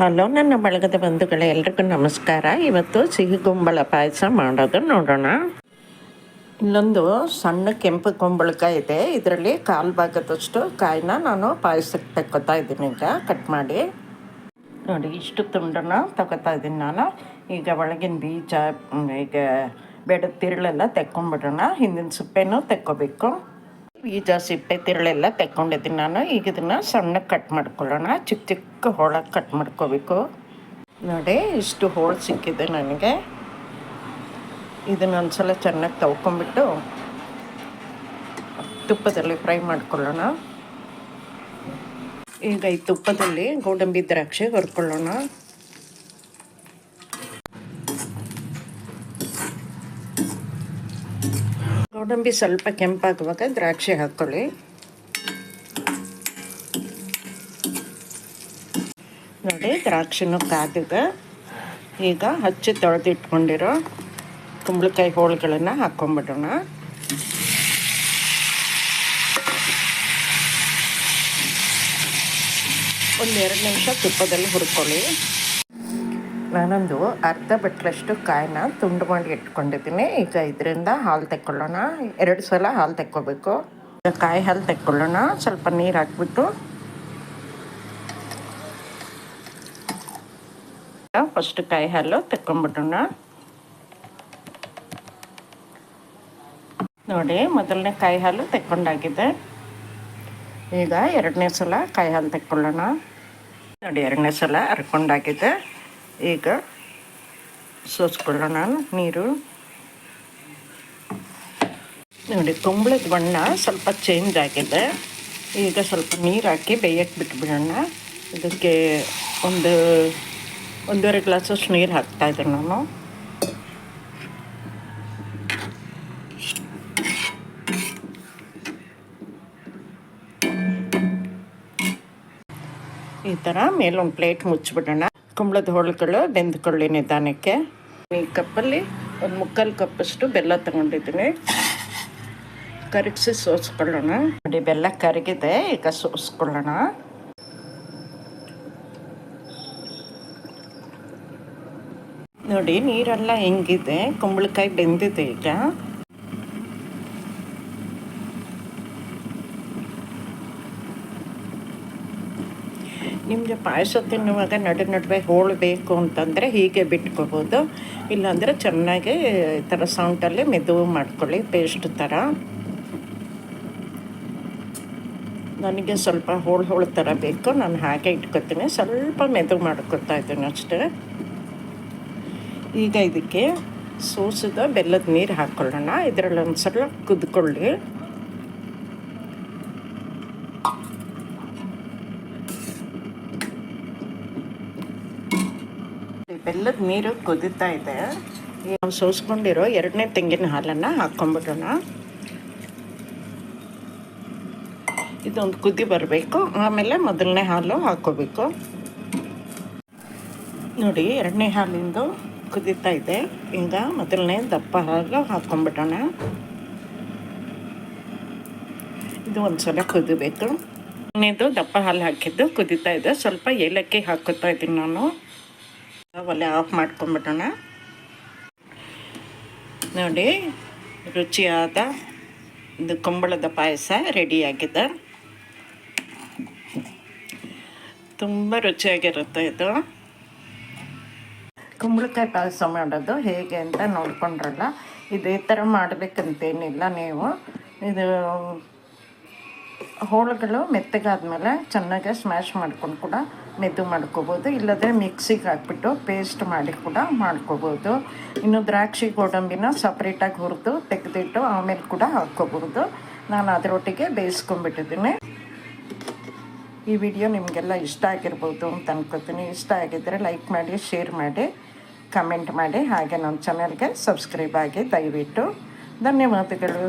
Hello, ನನ್ನ ಬಳಗದ ಬಂಧುಗಳೇ, ಎಲ್ರಿಗೂ ನಮಸ್ಕಾರ. ಇವತ್ತು ಸಿಹಿ ಕುಂಬಳ ಪಾಯಸ ಮಾಡೋದು ನೋಡೋಣ. ಇನ್ನೊಂದು ಸಣ್ಣ ಕೆಂಪು ಕುಂಬಳಕಾಯಿ ಇದೆ. ಇದರಲ್ಲಿ ಕಾಲು ಭಾಗದಷ್ಟು ಕಾಯಿನ ನಾನು ಪಾಯಸಕ್ಕೆ ತಕ್ಕೋತಾ ಇದ್ದೀನಿ ಈಗ. ಕಟ್ ಮಾಡಿ. ನೋಡಿ, ಇಷ್ಟು ತುಂಡನ್ನ ತಗೋತಾ ಇದ್ದೀನಿ ನಾನು. ಈಗ ಒಳಗಿನ ಬೀಜ ಈಗ ಬೆಡದ ತಿರುಳೆಲ್ಲ ತೆಕ್ಕೊಂಬಿಡೋಣ ಹಿಂದಿನ ಸಿಪ್ಪೆನೂ ತೆಕ್ಕೋಬೇಕು. ಬೀಜ ಸಿಪ್ಪೆ ತಿರುಳೆಲ್ಲ ತೆಕ್ಕೊಂಡಿದ್ದೀನಿ ನಾನು. ಈಗ ಇದನ್ನು ಸಣ್ಣಗೆ ಕಟ್ ಮಾಡ್ಕೊಳ್ಳೋಣ. ಚಿಕ್ಕ ಚಿಕ್ಕ ಹೋಳ ಕಟ್ ಮಾಡ್ಕೋಬೇಕು. ನೋಡಿ, ಇಷ್ಟು ಹೋಳು ಸಿಕ್ಕಿದೆ ನನಗೆ. ಇದನ್ನ ಒಂದ್ಸಲ ಚೆನ್ನಾಗಿ ತವ್ಕೊಂಬಿಟ್ಟು ತುಪ್ಪದಲ್ಲಿ ಫ್ರೈ ಮಾಡ್ಕೊಳ್ಳೋಣ. ಈಗ ಈ ತುಪ್ಪದಲ್ಲಿ ಗೋಡಂಬಿ ದ್ರಾಕ್ಷಿ ಹುರ್ಕೊಳ್ಳೋಣ. ಗೋಡಂಬಿ ಸ್ವಲ್ಪ ಕೆಂಪಾಗುವಾಗ ದ್ರಾಕ್ಷಿ ಹಾಕ್ಕೊಳ್ಳಿ ನೋಡಿ, ದ್ರಾಕ್ಷಿನೂ ಕಾದಿದೆ. ಈಗ ಹಚ್ಚಿ ತೊಳೆದಿಟ್ಕೊಂಡಿರೋ ಕುಂಬಳಕಾಯಿ ಹೋಳುಗಳನ್ನು ಹಾಕ್ಕೊಂಬಿಡೋಣ ಒಂದು ಎರಡು ನಿಮಿಷ ತುಪ್ಪದಲ್ಲಿ ಹುರ್ಕೊಳ್ಳಿ. ನಾನೊಂದು ಅರ್ಧ ಬಟ್ಲಷ್ಟು ಕಾಯಿನ ತುಂಡು ಮಾಡಿ ಇಟ್ಕೊಂಡಿದ್ದೀನಿ. ಈಗ ಇದರಿಂದ ಹಾಲು ತೆಕ್ಕೊಳ್ಳೋಣ. ಎರಡು ಸಲ ಹಾಲು ತೆಕ್ಕೋಬೇಕು. ಈಗ ಕಾಯಿ ಹಾಲು ತೆಕ್ಕೊಳ್ಳೋಣ. ಸ್ವಲ್ಪ ನೀರು ಹಾಕ್ಬಿಟ್ಟು. ಫಸ್ಟ್ ಕಾಯಿ ಹಾಲು ತೆಕ್ಕೊಂಬಿಡೋಣ. ನೋಡಿ, ಮೊದಲನೇ ಕಾಯಿ ಹಾಲು ತೆಕ್ಕೊಂಡಾಗಿದೆ. ಈಗ ಎರಡನೇ ಸಲ ಕಾಯಿ ಹಾಲು ತೆಕ್ಕೊಳ್ಳೋಣ. ನೋಡಿ, ಎರಡನೇ ಸಲ ಹರ್ಕೊಂಡಾಗಿದೆ ಈಗ ಸೋಸ್ಕೊಳ್ಳೋಣ ನೀರು. ನೋಡಿ, ಕುಂಬಳದ ಬಣ್ಣ ಸ್ವಲ್ಪ ಚೇಂಜ್ ಆಗಿದೆ. ಈಗ ಸ್ವಲ್ಪ ನೀರು ಹಾಕಿ ಬೇಯಕ್ಕೆ ಬಿಟ್ಬಿಡೋಣ. ಇದಕ್ಕೆ ಒಂದು ಒಂದೂವರೆ ಗ್ಲಾಸಷ್ಟು ನೀರು ಹಾಕ್ತಾಯಿದ್ದೀನಿ ನಾನು. ಈ ಥರ ಮೇಲೊಂದು ಪ್ಲೇಟ್ ಮುಚ್ಚಿಬಿಡೋಣ. ಕುಂಬಳದ ಹೋಳುಗಳು ಬೆಂದ್ಕೊಳ್ಳಿ ನಿಧಾನಕ್ಕೆ. ಈ ಕಪ್ಪಲ್ಲಿ ಒಂದು ಮುಕ್ಕಾಲು ಕಪ್ಪಷ್ಟು ಬೆಲ್ಲ ತಗೊಂಡಿದ್ದೀನಿ. ಕರಗಿಸಿ ಸೋಸ್ಕೊಳ್ಳೋಣ. ನೋಡಿ, ಬೆಲ್ಲ ಕರಗಿದೆ, ಈಗ ಸೋಸ್ಕೊಳ್ಳೋಣ. ನೋಡಿ, ನೀರೆಲ್ಲ ಹೆಂಗಿದೆ? ಕುಂಬಳಕಾಯಿ ಬೆಂದಿದೆ ಈಗ. ನಿಮಗೆ ಪಾಯಸ ತಿನ್ನುವಾಗ ನಡು ನಡುವೆ ಹೋಳು ಬೇಕು ಅಂತಂದರೆ ಹೀಗೆ ಬಿಟ್ಕೋಬೋದು. ಇಲ್ಲಾಂದರೆ ಚೆನ್ನಾಗಿ ಈ ಥರ ಸೌಂಟಲ್ಲಿ ಮೆದುವು ಮಾಡ್ಕೊಳ್ಳಿ ಪೇಸ್ಟ್ ಥರ. ನನಗೆ ಸ್ವಲ್ಪ ಹೋಳು ಹೋಳು ಥರ ಬೇಕು, ನಾನು ಹಾಗೆ ಇಟ್ಕೊತೀನಿ. ಸ್ವಲ್ಪ ಮೆದು ಮಾಡ್ಕೊತಾ ಇದ್ದೀನಿ ಅಷ್ಟೇ. ಈಗ ಇದಕ್ಕೆ ಸೋಸಿದ ಬೆಲ್ಲದ ನೀರು ಹಾಕ್ಕೊಳ್ಳೋಣ. ಇದರಲ್ಲಿ ಒಂದು ಸಲ ಕುದ್ಕೊಳ್ಳಿ. ಬೆಲ್ಲದ ನೀರು ಕುದೀತಾ ಇದೆ. ನಾವು ಸೋಸ್ಕೊಂಡಿರೋ ಎರಡನೇ ತೆಂಗಿನ ಹಾಲನ್ನು ಹಾಕ್ಕೊಂಬಿಡೋಣ. ಇದೊಂದು ಕುದಿ ಬರಬೇಕು. ಆಮೇಲೆ ಮೊದಲನೇ ಹಾಲು ಹಾಕ್ಕೋಬೇಕು ನೋಡಿ, ಎರಡನೇ ಹಾಲಿಂದು ಕುದೀತಾ ಇದೆ. ಈಗ ಮೊದಲನೇ ದಪ್ಪ ಹಾಲು ಹಾಕ್ಕೊಂಬಿಡೋಣ. ಇದು ಒಂದು ಸಲ ಕುದಿಬೇಕು. ಇದು ದಪ್ಪ ಹಾಲು ಹಾಕಿದ್ದು ಕುದೀತಾ ಇದೆ. ಸ್ವಲ್ಪ ಏಲಕ್ಕಿ ಹಾಕೋತಾ ಇದ್ದೀನಿ ನಾನು. ಒಲೆ ಆಫ್ ಮಾಡ್ಕೊಂಬಿಡೋಣ ನೋಡಿ, ರುಚಿಯಾದ ಇದು ಕುಂಬಳದ ಪಾಯಸ ರೆಡಿಯಾಗಿದೆ ತುಂಬ ರುಚಿಯಾಗಿರುತ್ತೆ ಇದು. ಕುಂಬಳಕಾಯಿ ಪಾಯಸ ಮಾಡೋದು ಹೇಗೆ ಅಂತ ನೋಡ್ಕೊಂಡ್ರಲ್ಲ, ಇದೇ ಥರ ಮಾಡಬೇಕಂತೇನಿಲ್ಲ ನೀವು. ಇದು ಹೋಳುಗಳು ಮೆತ್ತಗಾದ್ಮೇಲೆ ಚೆನ್ನಾಗಿ ಸ್ಮ್ಯಾಶ್ ಮಾಡ್ಕೊಂಡು ಕೂಡ ಮೆದು ಮಾಡ್ಕೋಬೋದು. ಇಲ್ಲದೆ ಮಿಕ್ಸಿಗೆ ಹಾಕ್ಬಿಟ್ಟು ಪೇಸ್ಟ್ ಮಾಡಿ ಕೂಡ ಮಾಡ್ಕೋಬೋದು. ಇನ್ನು ದ್ರಾಕ್ಷಿ ಗೋಡಂಬಿನ ಸಪ್ರೇಟಾಗಿ ಹುರಿದು ತೆಗೆದಿಟ್ಟು ಆಮೇಲೆ ಕೂಡ ಹಾಕ್ಕೋಬೋದು ನಾನು ಅದರೊಟ್ಟಿಗೆ ಬೇಯಿಸ್ಕೊಂಡ್ಬಿಟ್ಟಿದ್ದೀನಿ. ಈ ವಿಡಿಯೋ ನಿಮಗೆಲ್ಲ ಇಷ್ಟ ಆಗಿರ್ಬೋದು ಅಂತ ಅನ್ಕೋತೀನಿ. ಇಷ್ಟ ಆಗಿದ್ದರೆ ಲೈಕ್ ಮಾಡಿ ಶೇರ್ ಮಾಡಿ ಕಮೆಂಟ್ ಮಾಡಿ. ಹಾಗೆ ನಮ್ಮ ಚಾನಲ್ಗೆ ಸಬ್ಸ್ಕ್ರೈಬ್ ಆಗಿ ದಯವಿಟ್ಟು. ಧನ್ಯವಾದಗಳು.